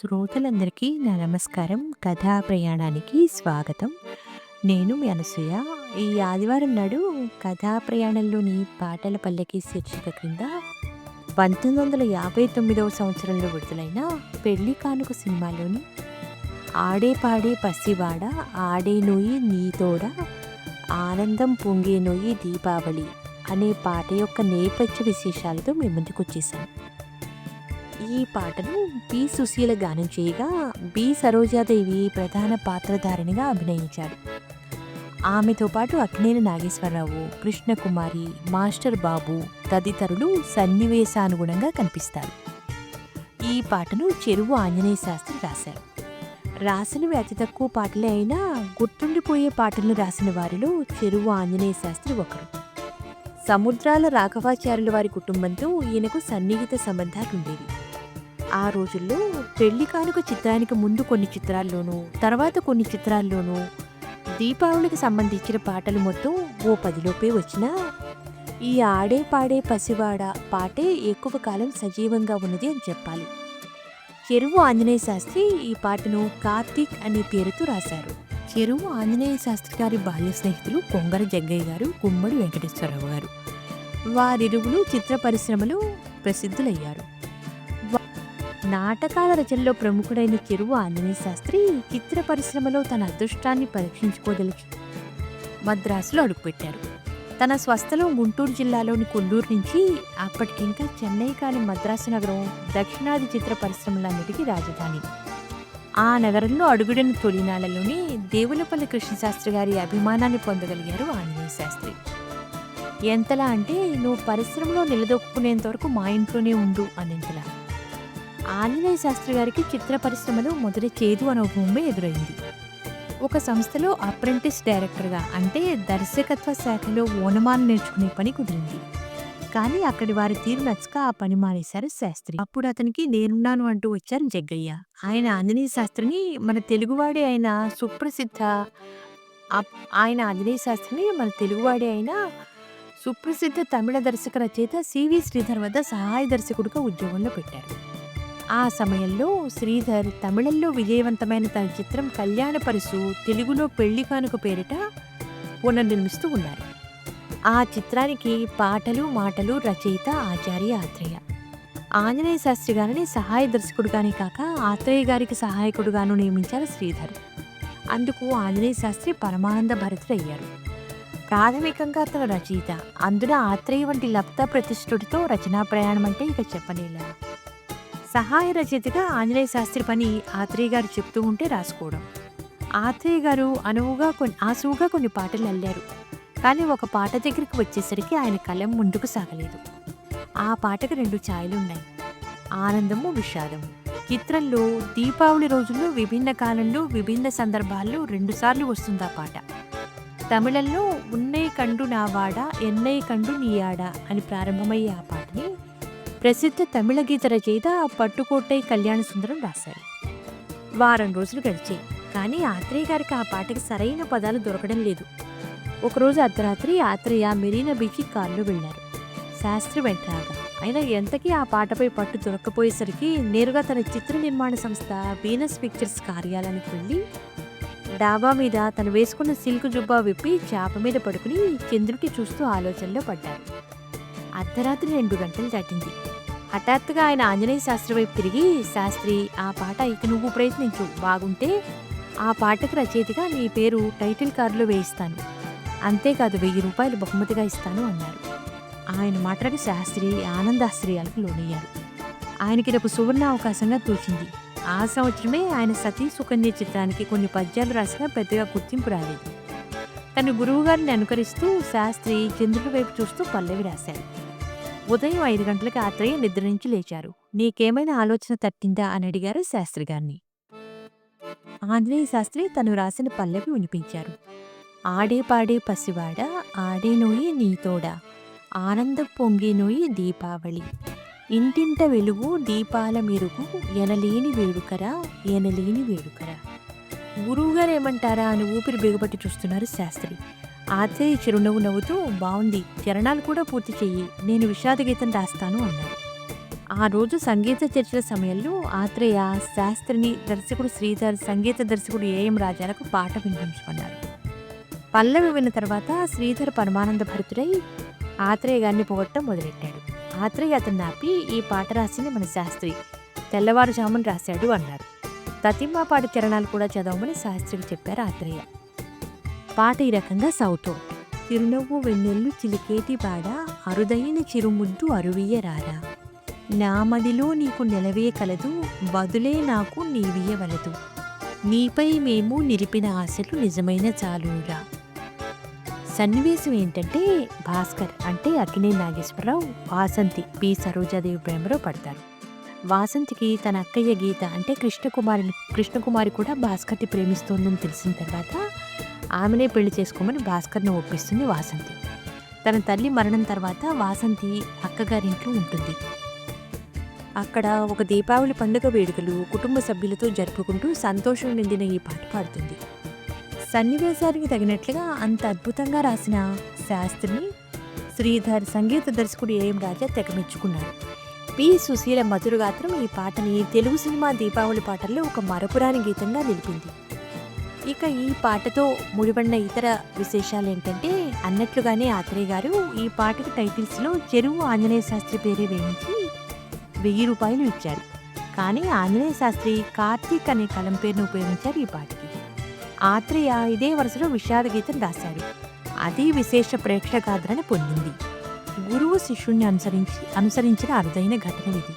శ్రోతలందరికీ నా నమస్కారం. కథా ప్రయాణానికి స్వాగతం. నేను మీ అనసూయ. ఈ ఆదివారం నాడు కథా ప్రయాణంలోని పాటల పల్లకి శీర్షిక క్రింద పంతొమ్మిది వందల యాభై తొమ్మిదవ సంవత్సరంలో విడుదలైన పెళ్ళి కానుక సినిమాలోని ఆడే పాడే పసివాడ ఆడే నోయి నీతోడ ఆనందం పొంగే నోయి దీపావళి అనే పాట యొక్క నేపథ్య విశేషాలతో మీ ముందుకు వచ్చేసాను ఈ పాటను బి సుశీల గానం చేయగా బి సరోజాదేవి ప్రధాన పాత్రధారిణిగా అభినయించాడు. ఆమెతో పాటు అక్నేని నాగేశ్వరరావు కృష్ణకుమారి మాస్టర్ బాబు తదితరులు సన్నివేశానుగుణంగా కనిపిస్తారు. ఈ పాటను చెరువు ఆంజనేయ శాస్త్రి రాశారు. రాసినవి అతి తక్కువ పాటలే అయినా గుర్తుండిపోయే పాటలను రాసిన వారిలో చెరువు ఆంజనేయ శాస్త్రి ఒకరు. సముద్రాల రాఘవాచార్యుల వారి కుటుంబంతో ఈయనకు సన్నిహిత సంబంధాలు ఉండేవి ఆ రోజుల్లో పెళ్ళి కానుక చిత్రానికి ముందు కొన్ని చిత్రాల్లోనూ తర్వాత కొన్ని చిత్రాల్లోనూ దీపావళికి సంబంధించిన పాటలు మొత్తం ఓ పదిలోపే వచ్చినా ఈ ఆడే పాడే పసివాడ పాటే ఎక్కువ కాలం సజీవంగా ఉన్నది అని చెప్పాలి. చెరువు ఆంజనేయ శాస్త్రి ఈ పాటను కార్తీక్ అనే పేరుతో రాశారు. చెరువు ఆంజనేయ శాస్త్రి గారి బాల్య స్నేహితులు కొంగర జగ్గయ్య గారు గుమ్మడి వెంకటేశ్వరరావు గారు. వారిరువులు చిత్ర పరిశ్రమలో ప్రసిద్ధులయ్యారు. నాటకాల రచనలో ప్రముఖుడైన చెరువు ఆంజనేయ శాస్త్రి చిత్ర పరిశ్రమలో తన అదృష్టాన్ని పరీక్షించుకోదలిచి మద్రాసులో అడుగుపెట్టారు. తన స్వస్థలం గుంటూరు జిల్లాలోని కొల్లూరు నుంచి అప్పటికింకా చెన్నై కాని మద్రాసు నగరం దక్షిణాది చిత్ర పరిశ్రమలన్నిటికీ రాజధాని. ఆ నగరంలో అడుగుడిన తొలినాళ్ళలోనే దేవులపల్లి కృష్ణశాస్త్రి గారి అభిమానాన్ని పొందగలిగారు ఆంజనేయ శాస్త్రి. ఎంతలా అంటే నువ్వు పరిశ్రమలో నిలదొక్కునేంత వరకు మా ఇంట్లోనే ఉండు అనేంతలా ఆంజనేయ శాస్త్రి గారికి చిత్ర పరిశ్రమలో మొదటి చేదు అనే భూమి ఎదురైంది. ఒక సంస్థలో అప్రెంటిస్ డైరెక్టర్గా అంటే దర్శకత్వ శాఖలో ఓనమాలు నేర్చుకునే పని కుదిరింది. కానీ అక్కడి వారి తీరు నచ్చక ఆ పని మానేశారు శాస్త్రి. అప్పుడు అతనికి నేనున్నాను అంటూ వచ్చారు జగ్గయ్య. ఆయన ఆంజనేయ శాస్త్రిని మన తెలుగువాడే అయిన సుప్రసిద్ధ ఆయన ఆంజనేయ శాస్త్రిని మన తెలుగువాడే అయిన సుప్రసిద్ధ తమిళ దర్శక రచయిత సివి శ్రీధర్ వద్ద సహాయ దర్శకుడిగా ఉద్యోగంలో పెట్టారు. ఆ సమయంలో శ్రీధర్ తమిళంలో విజయవంతమైన తన చిత్రం కళ్యాణ పరుసు తెలుగులో పెళ్ళి కానుక పేరిట పునర్నిర్మిస్తూ ఉన్నారు. ఆ చిత్రానికి పాటలు మాటలు రచయిత ఆచార్య ఆత్రేయ. ఆంజనేయ శాస్త్రి గారిని సహాయ దర్శకుడుగానే కాక ఆత్రేయ గారికి సహాయకుడుగాను నియమించారు శ్రీధర్. అందుకు ఆంజనేయ శాస్త్రి పరమానంద భరితుడయ్యారు. ప్రాథమికంగా అతను రచయిత. అందున ఆత్రేయ వంటి లప్త ప్రతిష్ఠుడితో రచనా ప్రయాణం అంటే ఇక చెప్పలేలా సహాయ రచయితగా ఆంజనేయ శాస్త్రి పని ఆత్రేయ గారు చెప్తూ ఉంటే రాసుకోవడం. ఆత్రేయ గారు అనువుగా కొన్ని ఆసువుగా కొన్ని పాటలు అల్లారు. కానీ ఒక పాట దగ్గరికి వచ్చేసరికి ఆయన కలం ముందుకు సాగలేదు. ఆ పాటకు రెండు ఛాయలున్నాయి ఆనందము విషాదము. చిత్రంలో దీపావళి రోజుల్లో విభిన్న కాలంలో విభిన్న సందర్భాల్లో రెండుసార్లు వస్తుంది ఆ పాట. తమిళంలో ఉన్నై కండు నావాడ ఎన్నై కండు నీయాడ అని ప్రారంభమయ్యే ఆ పాట. ప్రసిద్ధ తమిళ గీత రచయిత పట్టుకోట్టై కళ్యాణ సుందరం రాశారు. వారం రోజులు గడిచాయి కానీ ఆత్రేయ గారికి ఆ పాటకి సరైన పదాలు దొరకడం లేదు. ఒకరోజు అర్ధరాత్రి ఆత్రేయ మెరీనా బీచ్కి కారులో వెళ్ళారు. శాస్త్రి వెంట రాగా అయినా ఎంతకీ ఆ పాటపై పట్టు దొరక్కపోయేసరికి నేరుగా తన చిత్ర నిర్మాణ సంస్థ వీనస్ పిక్చర్స్ కార్యాలయానికి వెళ్ళి డాబా మీద తను వేసుకున్న సిల్క్ జుబ్బా విప్పి చేప మీద పడుకుని చంద్రుడికి చూస్తూ ఆలోచనలో పడ్డారు. అర్ధరాత్రి రెండు గంటలు దాటింది. హఠాత్తుగా ఆయన ఆంజనేయ శాస్త్రి వైపు తిరిగి శాస్త్రి ఆ పాట ఇక నువ్వు ప్రయత్నించు. బాగుంటే ఆ పాటకు రచయితగా నీ పేరు టైటిల్ కార్డులో వేయిస్తాను. అంతేకాదు వెయ్యి రూపాయలు బహుమతిగా ఇస్తాను అన్నారు. ఆయన మాటలకు శాస్త్రి ఆనందాశ్రయాలకు లోనయ్యారు. ఆయనకి రేపు సువర్ణ అవకాశంగా తోచింది. ఆ సంవత్సరమే ఆయన సతీ సుకన్య చిత్రానికి కొన్ని పద్యాలు రాసినా పెద్దగా గుర్తింపు రాలేదు. తన గురువుగారిని అనుకరిస్తూ శాస్త్రి చంద్రుడి వైపు చూస్తూ పల్లవి రాశారు. ఉదయం ఐదు గంటలకు ఆత్రేయ నిద్ర నుంచి లేచారు. నీకేమైనా ఆలోచన తట్టిందా? అని అడిగారు శాస్త్రి గారిని. ఆంజనేయ శాస్త్రి తను రాసిన పల్లవి వినిపించారు. ఆడే పాడే పసివాడ ఆడే నోయి నీతోడ ఆనంద పొంగే నోయి దీపావళి. ఇంటింట వెలుగు దీపాల మెరుగు ఎనలేని వేడుకరా ఎనలేని వేడుకరా. గురువుగారు ఏమంటారా అని ఊపిరి బిగబట్టి చూస్తున్నారు శాస్త్రి. ఆత్రేయ చిరునవ్వు నవ్వుతూ బావుంది చరణాలు కూడా పూర్తి చెయ్యి నేను విషాదగీతం రాస్తాను అన్నాడు. ఆ రోజు సంగీత చర్చల సమయంలో ఆత్రేయ శాస్త్రిని దర్శకుడు శ్రీధర్ సంగీత దర్శకుడు ఏఎం రాజాలకు పాట వినిపించుకున్నారు. పల్లవి విన్న తర్వాత శ్రీధర్ పరమానంద భరితుడై ఆత్రేయ గారిని పొగట్టం మొదలెట్టాడు. ఆత్రేయ అతను ఆపి ఈ పాట రాసింది మన శాస్త్రి తెల్లవారుజామున రాశాడు అన్నారు. తతిమ్మ పాట చరణాలు కూడా చదవమని శాస్త్రికి చెప్పారు ఆత్రేయ. పాట ఈ రకంగా సౌతో. చిరునవ్వు వెన్నెల్లు చిలికేటి బాడ అరుదైన చిరుముద్దు అరువియరారా నా మదిలో నీకు నెలవే కలదు బదులే నాకు నీవియవలదు నీపై మేము నిలిపిన ఆశలు నిజమైన చాలురా సన్నివేశం ఏంటంటే భాస్కర్ అంటే అక్కినే నాగేశ్వరరావు వాసంతి పి. సరోజాదేవి ప్రేమలో పడతారు. వాసంతికి తన అక్కయ్య గీత అంటే కృష్ణకుమారిని కృష్ణకుమారి కూడా భాస్కర్ని ప్రేమిస్తోందని తెలిసిన తర్వాత ఆమెనే పెళ్ళి చేసుకోమని భాస్కర్ని ఒప్పిస్తుంది వాసంతి. తన తల్లి మరణం తర్వాత వాసంతి అక్కగారింట్లో ఉంటుంది. అక్కడ ఒక దీపావళి పండుగ వేడుకలు కుటుంబ సభ్యులతో జరుపుకుంటూ సంతోషం నిండిన ఈ పాట పాడుతుంది. సన్నివేశానికి తగినట్లుగా అంత అద్భుతంగా రాసిన శాస్త్రిని శ్రీధర్ సంగీత దర్శకుడు ఏఎం రాజా తెగమెచ్చుకున్నారు. పి. సుశీల మధురగాత్రం ఈ పాటని తెలుగు సినిమా దీపావళి పాటల్లో ఒక మరపురాని గీతంగా నిలిపింది. ఇక ఈ పాటతో ముడిపడిన ఇతర విశేషాలు ఏంటంటే అన్నట్లుగానే ఆత్రేయ గారు ఈ పాటకు టైటిల్స్లో చెరువు ఆంజనేయ శాస్త్రి పేరే వేయించి వెయ్యి రూపాయలు ఇచ్చారు. కానీ ఆంజనేయ శాస్త్రి కార్తీక్ అనే కలం పేరును ఉపయోగించారు ఈ పాటకి. ఆత్రేయ ఇదే వరుసలో విషాద గీతం రాశారు. అది విశేష ప్రేక్షకాదరణ పొందింది. గురువు శిష్యుణ్ణి అనుసరించి అనుసరించిన అరుదైన ఘటన ఇది.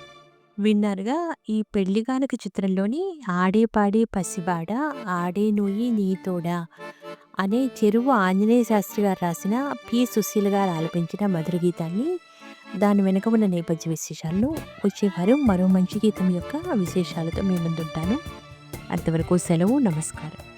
విన్నారుగా ఈ పెళ్ళిగానక చిత్రంలోని ఆడే పాడే పసిబాడ ఆడే నూయి నీతోడా అనే చెరువు ఆంజనేయ శాస్త్రి గారు రాసిన పి. సుశీల గారు ఆలపించిన మధుర గీతాన్ని దాని వెనుక ఉన్న నేపథ్య విశేషాలను వచ్చేవారు. మరో మంచి గీతం యొక్క విశేషాలతో మీ ముందుంటాను. అంతవరకు సెలవు నమస్కారం.